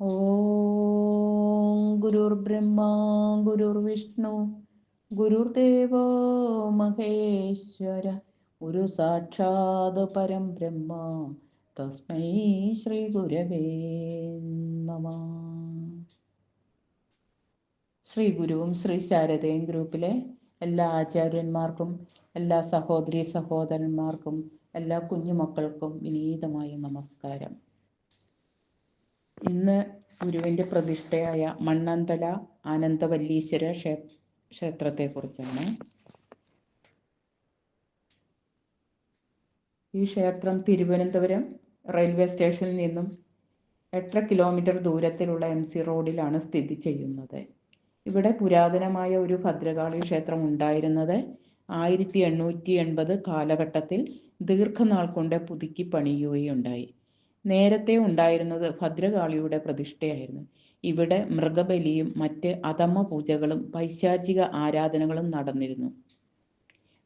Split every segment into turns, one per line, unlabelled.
ഓം ഗുരുർ ബ്രഹ്മ ഗുരുർ വിഷ്ണു ഗുരുദേവ മഹേശ്വര ഗുരു സാക്ഷാത് പരം ബ്രഹ്മ തസ്മൈ ശ്രീ ഗുരവേ നമ. ശ്രീ ഗുരുവും ശ്രീ ശാരദയും ഗ്രൂപ്പിലെ എല്ലാ ആചാര്യന്മാർക്കും എല്ലാ സഹോദരി സഹോദരന്മാർക്കും എല്ലാ കുഞ്ഞുമക്കൾക്കും വിനീതമായ നമസ്കാരം. ഇന്ന് ഗുരുവിന്റെ പ്രതിഷ്ഠയായ മണ്ണന്തല ആനന്ദവല്ലീശ്വര ക്ഷേ ക്ഷേത്രത്തെക്കുറിച്ചാണ്. ഈ ക്ഷേത്രം തിരുവനന്തപുരം റെയിൽവേ സ്റ്റേഷനിൽ നിന്നും എട്ടര കിലോമീറ്റർ ദൂരത്തിലുള്ള എം സി റോഡിലാണ് സ്ഥിതി ചെയ്യുന്നത്. ഇവിടെ പുരാതനമായ ഒരു ഭദ്രകാളി ക്ഷേത്രം ഉണ്ടായിരുന്നത് ആയിരത്തി എണ്ണൂറ്റി എൺപത് കാലഘട്ടത്തിൽ ദീർഘനാൾ കൊണ്ട് പുതുക്കി പണിയുകയുണ്ടായി. നേരത്തെ ഉണ്ടായിരുന്നത് ഭദ്രകാളിയുടെ പ്രതിഷ്ഠയായിരുന്നു. ഇവിടെ മൃഗബലിയും മറ്റ് അധമ പൂജകളും പൈശാചിക ആരാധനകളും നടന്നിരുന്നു.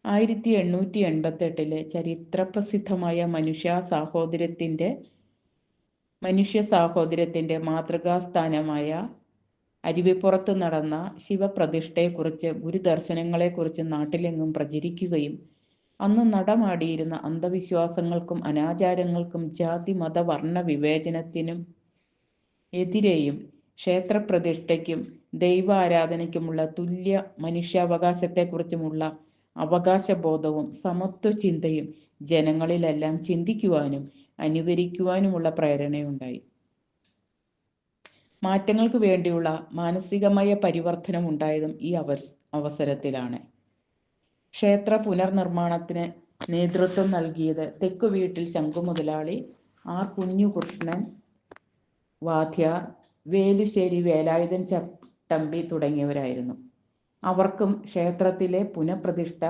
ആയിരത്തി എണ്ണൂറ്റി എൺപത്തെട്ടിലെ ചരിത്രപ്രസിദ്ധമായ മനുഷ്യ സാഹോദര്യത്തിന്റെ മനുഷ്യ സാഹോദര്യത്തിന്റെ മാതൃകാസ്ഥാനമായ അരുവിപ്പുറത്ത് നടന്ന ശിവപ്രതിഷ്ഠയെക്കുറിച്ച് ഗുരുദർശനങ്ങളെക്കുറിച്ച് നാട്ടിലെങ്ങും പ്രചരിക്കുകയും അന്ന് നടമാടിയിരുന്ന അന്ധവിശ്വാസങ്ങൾക്കും അനാചാരങ്ങൾക്കും ജാതി മത വർണ വിവേചനത്തിനും എതിരെയും ക്ഷേത്രപ്രതിഷ്ഠയ്ക്കും ദൈവാരാധനയ്ക്കുമുള്ള തുല്യ മനുഷ്യാവകാശത്തെക്കുറിച്ചുമുള്ള അവകാശബോധവും സമത്വ ചിന്തയും ജനങ്ങളിലെല്ലാം ചിന്തിക്കുവാനും അനുകരിക്കുവാനുമുള്ള പ്രേരണയുണ്ടായി. മാറ്റങ്ങൾക്ക് വേണ്ടിയുള്ള മാനസികമായ പരിവർത്തനം ഉണ്ടായതും ഈ അവസരത്തിലാണ്. ക്ഷേത്ര പുനർനിർമ്മാണത്തിന് നേതൃത്വം നൽകിയത് തെക്കു വീട്ടിൽ ശംഖു ആർ കുഞ്ഞുകൃഷ്ണൻ വാദ്യാർ വേലുശ്ശേരി വേലായുധൻ ചട്ടമ്പി തുടങ്ങിയവരായിരുന്നു. അവർക്കും ക്ഷേത്രത്തിലെ പുനഃപ്രതിഷ്ഠ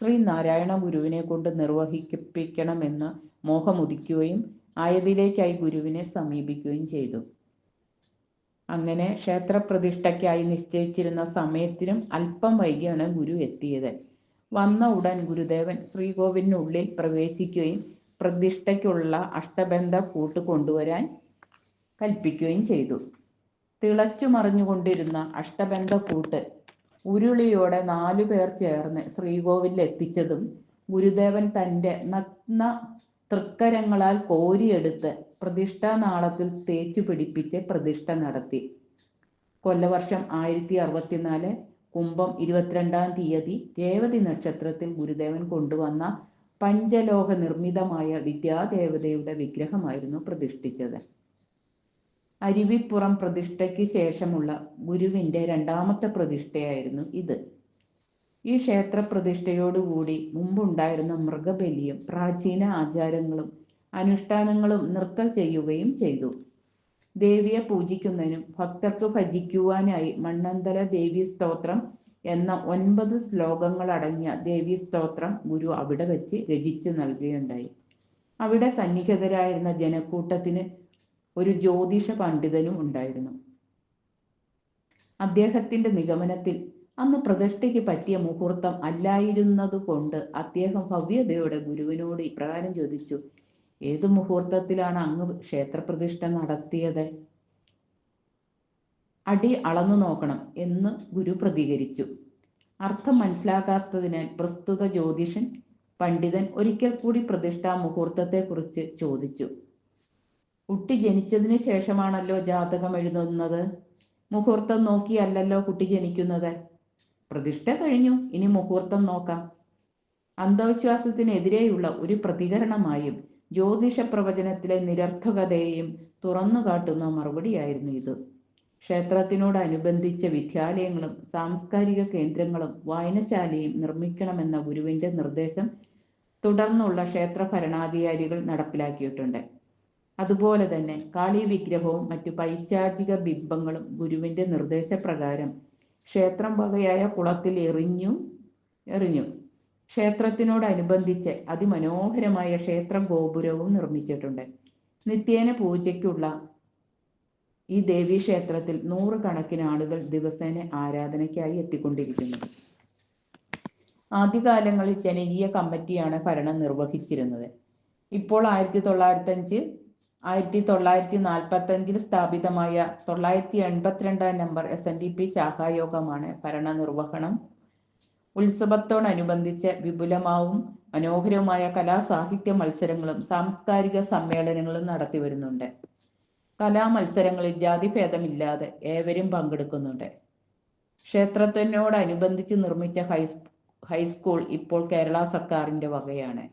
ശ്രീ നാരായണ ഗുരുവിനെ കൊണ്ട് നിർവഹിപ്പിക്കണമെന്ന് മോഹമുദിക്കുകയും ആയതിലേക്കായി ഗുരുവിനെ സമീപിക്കുകയും ചെയ്തു. അങ്ങനെ ക്ഷേത്രപ്രതിഷ്ഠയ്ക്കായി നിശ്ചയിച്ചിരുന്ന സമയത്തിനും അല്പം വൈകിയാണ് ഗുരു എത്തിയത്. വന്ന ഉടൻ ഗുരുദേവൻ ശ്രീകോവിലിനുള്ളിൽ പ്രവേശിക്കുകയും പ്രതിഷ്ഠയ്ക്കുള്ള അഷ്ടബന്ധ കൂട്ട് കൊണ്ടുവരാൻ കൽപ്പിക്കുകയും ചെയ്തു. തിളച്ചു മറിഞ്ഞുകൊണ്ടിരുന്ന അഷ്ടബന്ധ കൂട്ട് ഉരുളിയോടെ നാലു പേർ ചേർന്ന് ശ്രീകോവിലിൽ എത്തിച്ചതും ഗുരുദേവൻ തന്റെ നഗ്ന തൃക്കരങ്ങളാൽ കോരിയെടുത്ത് പ്രതിഷ്ഠാ നാളത്തിൽ തേച്ചു പിടിപ്പിച്ച് പ്രതിഷ്ഠ നടത്തി. കൊല്ലവർഷം ആയിരത്തി അറുപത്തിനാല് കുംഭം ഇരുപത്തിരണ്ടാം തീയതി രേവതി നക്ഷത്രത്തിൽ ഗുരുദേവൻ കൊണ്ടുവന്ന പഞ്ചലോഹ നിർമ്മിതമായ വിദ്യാദേവതയുടെ വിഗ്രഹമായിരുന്നു പ്രതിഷ്ഠിച്ചത്. അരുവിപ്പുറം പ്രതിഷ്ഠയ്ക്ക് ശേഷമുള്ള ഗുരുവിന്റെ രണ്ടാമത്തെ പ്രതിഷ്ഠയായിരുന്നു ഇത്. ഈ ക്ഷേത്ര പ്രതിഷ്ഠയോടുകൂടി മുമ്പുണ്ടായിരുന്ന മൃഗബലിയും പ്രാചീന ആചാരങ്ങളും അനുഷ്ഠാനങ്ങളും നൃത്തം ചെയ്യുകയും ചെയ്തു. ദേവിയെ പൂജിക്കുന്നതിനും ഭക്തർക്ക് ഭജിക്കുവാനായി മണ്ണന്തല ദേവി സ്തോത്രം എന്ന ഒൻപത് ശ്ലോകങ്ങളടങ്ങിയ ദേവി സ്തോത്രം ഗുരു അവിടെ വെച്ച് രചിച്ചു നൽകുകയുണ്ടായി. അവിടെ സന്നിഹിതരായിരുന്ന ജനക്കൂട്ടത്തിന് ഒരു ജ്യോതിഷ പണ്ഡിതനും ഉണ്ടായിരുന്നു. അദ്ദേഹത്തിന്റെ നിഗമനത്തിൽ അന്ന് പ്രതിഷ്ഠയ്ക്ക് പറ്റിയ മുഹൂർത്തം അല്ലായിരുന്നതുകൊണ്ട് അദ്ദേഹം ഭവ്യതയോടെ ഗുരുവിനോട് ഇപ്രകാരം ചോദിച്ചു ഏതു മുഹൂർത്തത്തിലാണ് അങ്ങ് ക്ഷേത്രപ്രതിഷ്ഠ നടത്തിയത്? അടി അളന്നു നോക്കണം എന്ന് ഗുരു പ്രതികരിച്ചു. അർത്ഥം മനസ്സിലാക്കാത്തതിനാൽ പ്രസ്തുത ജ്യോതിഷൻ പണ്ഡിതൻ ഒരിക്കൽ കൂടി പ്രതിഷ്ഠാ മുഹൂർത്തത്തെക്കുറിച്ച് ചോദിച്ചു. കുട്ടി ജനിച്ചതിന് ശേഷമാണല്ലോ ജാതകം എഴുതുന്നത്? മുഹൂർത്തം നോക്കിയല്ലല്ലോ കുട്ടി ജനിക്കുന്നത്? പ്രതിഷ്ഠ കഴിഞ്ഞു ഇനി മുഹൂർത്തം നോക്കാം. അന്ധവിശ്വാസത്തിനെതിരെയുള്ള ഒരു പ്രതികരണമായും ജ്യോതിഷ പ്രവചനത്തിലെ നിരർത്ഥകതയെയും തുറന്നു കാട്ടുന്ന മറുപടിയായിരുന്നു ഇത്. ക്ഷേത്രത്തിനോടനുബന്ധിച്ച വിദ്യാലയങ്ങളും സാംസ്കാരിക കേന്ദ്രങ്ങളും വായനശാലയും നിർമ്മിക്കണമെന്ന ഗുരുവിന്റെ നിർദ്ദേശം തുടർന്നുള്ള ക്ഷേത്ര ഭരണാധികാരികൾ നടപ്പിലാക്കിയിട്ടുണ്ട്. അതുപോലെ തന്നെ കാളി വിഗ്രഹവും മറ്റു പൈശാചിക ബിംബങ്ങളും ഗുരുവിന്റെ നിർദ്ദേശപ്രകാരം ക്ഷേത്രം വകയായ കുളത്തിൽ എറിഞ്ഞു എറിഞ്ഞു. ക്ഷേത്രത്തിനോടനുബന്ധിച്ച് അതിമനോഹരമായ ക്ഷേത്ര ഗോപുരവും നിർമ്മിച്ചിട്ടുണ്ട്. നിത്യേന പൂജയ്ക്കുള്ള ഈ ദേവീ ക്ഷേത്രത്തിൽ നൂറുകണക്കിന് ആളുകൾ ദിവസേന ആരാധനയ്ക്കായി എത്തിക്കൊണ്ടിരിക്കുന്നു. ആദ്യകാലങ്ങളിൽ ജനകീയ കമ്മിറ്റിയാണ് ഭരണം നിർവഹിച്ചിരുന്നത്. ഇപ്പോൾ ആയിരത്തി തൊള്ളായിരത്തി അഞ്ച് ആയിരത്തി തൊള്ളായിരത്തി നാൽപ്പത്തി അഞ്ചിൽ സ്ഥാപിതമായ തൊള്ളായിരത്തി എൺപത്തിരണ്ടാം number S N D P ശാഖായോഗമാണ് ഭരണനിർവഹണം ഉത്സവത്തോടനുബന്ധിച്ച് വിപുലമാവും മനോഹരവുമായ കലാസാഹിത്യ മത്സരങ്ങളും സാംസ്കാരിക സമ്മേളനങ്ങളും നടത്തി വരുന്നുണ്ട് കലാമത്സരങ്ങളിൽ ജാതിഭേദമില്ലാതെ ഏവരും പങ്കെടുക്കുന്നുണ്ട്. ക്ഷേത്രത്തിനോടനുബന്ധിച്ച് നിർമ്മിച്ച ഹൈസ് ഹൈസ്കൂൾ ഇപ്പോൾ കേരള സർക്കാരിന്റെ വകയാണ്.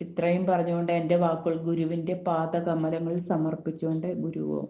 ഇത്രയും പറഞ്ഞുകൊണ്ട് എന്റെ വാക്കുകൾ ഗുരുവിന്റെ പാദകമലങ്ങളിൽ സമർപ്പിച്ചുകൊണ്ട് ഗുരുവോ?